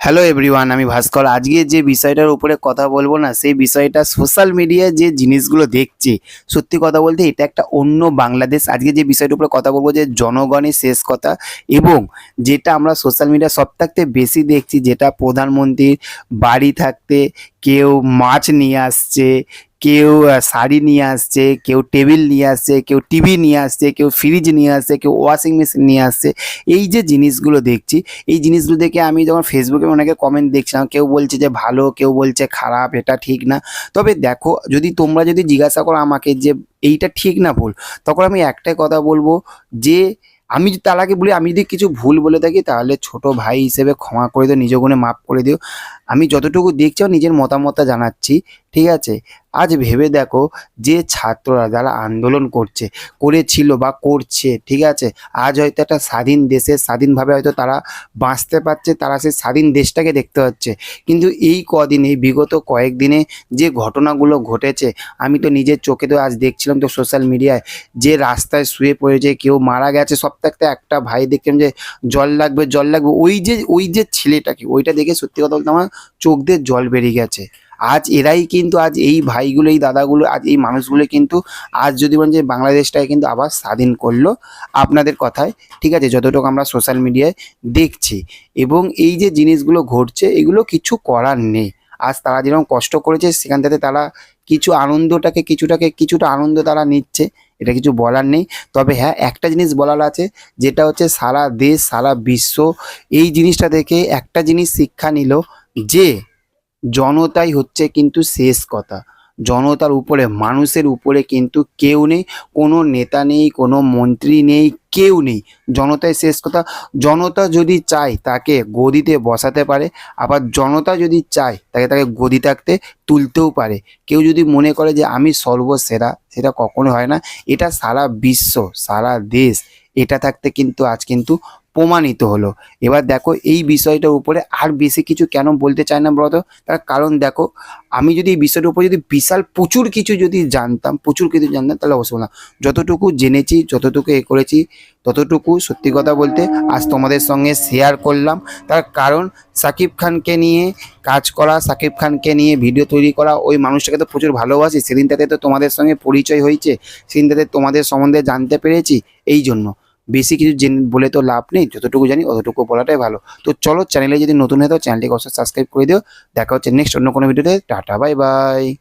Hello everyone আমি ভাস্কর। আজকে যে বিষয়টার উপরে কথা বলব না, সেই বিষয়টা সোশ্যাল মিডিয়ায় যে জিনিসগুলো দেখছি, সত্যি কথা বলতে এটা একটা অন্য বাংলাদেশ। আজকে যে বিষয়টার উপরে কথা বলব যে জনগণের শেষ কথা এবং যেটা আমরা সোশ্যাল মিডিয়া সব থাকতে বেশি দেখছি, যেটা প্রধানমন্ত্রীর বাড়ি থাকতে কেউ মাছ নিয়ে আসছে কেউ শাড়ি নিয়ে আসছে, কেউ টেবিল নিয়ে আসছে, কেউ টিভি নিয়ে আসছে, কেউ ফ্রিজ নিয়ে আসছে, কেউ ওয়াশিং মেশিন নিয়ে আসছে। এই যে জিনিসগুলো দেখছি, এই জিনিসগুলো দেখে আমি যখন ফেসবুকে অনেকে কমেন্ট দেখছিলাম, কেউ বলছে যে ভালো, কেউ বলছে খারাপ, এটা ঠিক না। তবে দেখো, যদি তোমরা যদি জিজ্ঞাসা করো আমাকে যে এইটা ঠিক না ভুল, তখন আমি একটাই কথা বলব যে আমি যদি তার আগে বলি, আমি যদি কিছু ভুল বলে থাকি, তাহলে ছোট ভাই হিসেবে ক্ষমা করে দিও, নিজ গুণে মাফ করে দিও। আমি যতটুকু দেখছি, নিজের মতামতটা জানাচ্ছি। ঠিক আছে? আজ ভেবে দেখো যে ছাত্ররা যারা আন্দোলন করছে, করেছিল বা করছে, ঠিক আছে? আজ হয়তো একটা স্বাধীন দেশে, স্বাধীনভাবে হয়তো তারা বাঁচতে পারছে, তারা সেই স্বাধীন দেশটাকে দেখতে পাচ্ছে। কিন্তু এই কদিনে, বিগত কয়েকদিনে যে ঘটনাগুলো ঘটেছে, আমি তো নিজের চোখে তো আজ দেখছিলাম তো সোশ্যাল মিডিয়ায় যে রাস্তায় শুয়ে পড়েছে, কেউ মারা গেছে থাকতে একটা ভাই দেখলাম যে জল লাগবে জল লাগবে, ওই যে ওই যে ছেলেটাকে, ওইটা দেখে সত্যি কথা বলতে আমার চোখ দিয়ে জল বেরিয়ে গেছে। আজ এরাই কিন্তু, আজ এই ভাইগুলো, এই দাদাগুলো, আজ এই মানুষগুলো কিন্তু, আজ যদি বলেন যে বাংলাদেশটাকে কিন্তু আবার স্বাধীন করল আপনাদের কথায়। ঠিক আছে, যতটুকু আমরা সোশ্যাল মিডিয়ায় দেখছি। এবং এই যে জিনিসগুলো ঘটছে, এগুলো কিছু করার নেই। আজ তারা যেরকম কষ্ট করেছে, সেখান থেকে তারা কিছু আনন্দটাকে, কিছুটাকে, কিছুটা আনন্দ তারা নিচ্ছে, এটা কিছু বলার নেই। তবে হ্যাঁ একটা জিনিস বলার আছে, যেটা হচ্ছে সারা দেশ, সারা বিশ্ব এই জিনিসটা দেখে একটা জিনিস শিক্ষা নিল যে জনতাই হচ্ছে কিন্তু শেষ কথা। জনতার উপরে, মানুষের উপরে কিন্তু কেউ নেই, কোনো নেতা নেই, কোনো মন্ত্রী নেই, কেউ নেই। জনতাই শেষ কথা। জনতা যদি চায় তাকে গদিতে বসাতে পারে, আবার জনতা যদি চায় তাকে তাকে গদি থাকতে তুলতেও পারে। কেউ যদি মনে করে যে আমি সর্বসেরা, সেটা কখনো হয় না। এটা সারা বিশ্ব, সারা দেশ, এটা থাকতে কিন্তু আজ কিন্তু প্রমাণিত হলো। এবার দেখো এই বিষয়টার উপরে আর বেশি কিছু কেন বলতে চায় না ব্রত তার কারণ দেখো, আমি যদি এই বিষয়টার উপর যদি বিশাল প্রচুর কিছু যদি জানতাম, প্রচুর কিছু জানতাম, তাহলে অবশ্যই বললাম যতটুকু জেনেছি, যতটুকু এ করেছি, ততটুকু সত্যি কথা বলতে আজ তোমাদের সঙ্গে শেয়ার করলাম। তার কারণ সাকিব খানকে নিয়ে কাজ করা, সাকিব খানকে নিয়ে ভিডিও তৈরি করা, ওই মানুষটাকে তো প্রচুর ভালোবাসি। সেদিনটাতে তো তোমাদের সঙ্গে পরিচয় হয়েছে। সেদিনটাতে তোমাদের সম্বন্ধে জানতে পেরেছি। এই জন্য। বেশি কিছু জেনে বলে তো লাভ নেই, যতটুকু জানি অতটুকু বলাটাই ভালো। তো চলো চ্যানেলে যদি নতুন হয়ে তো চ্যানেলটিকে অবশ্যই সাবস্ক্রাইব করে দিও। দেখা হচ্ছে নেক্সট অন্য কোনো ভিডিওতে টাটা বাই বাই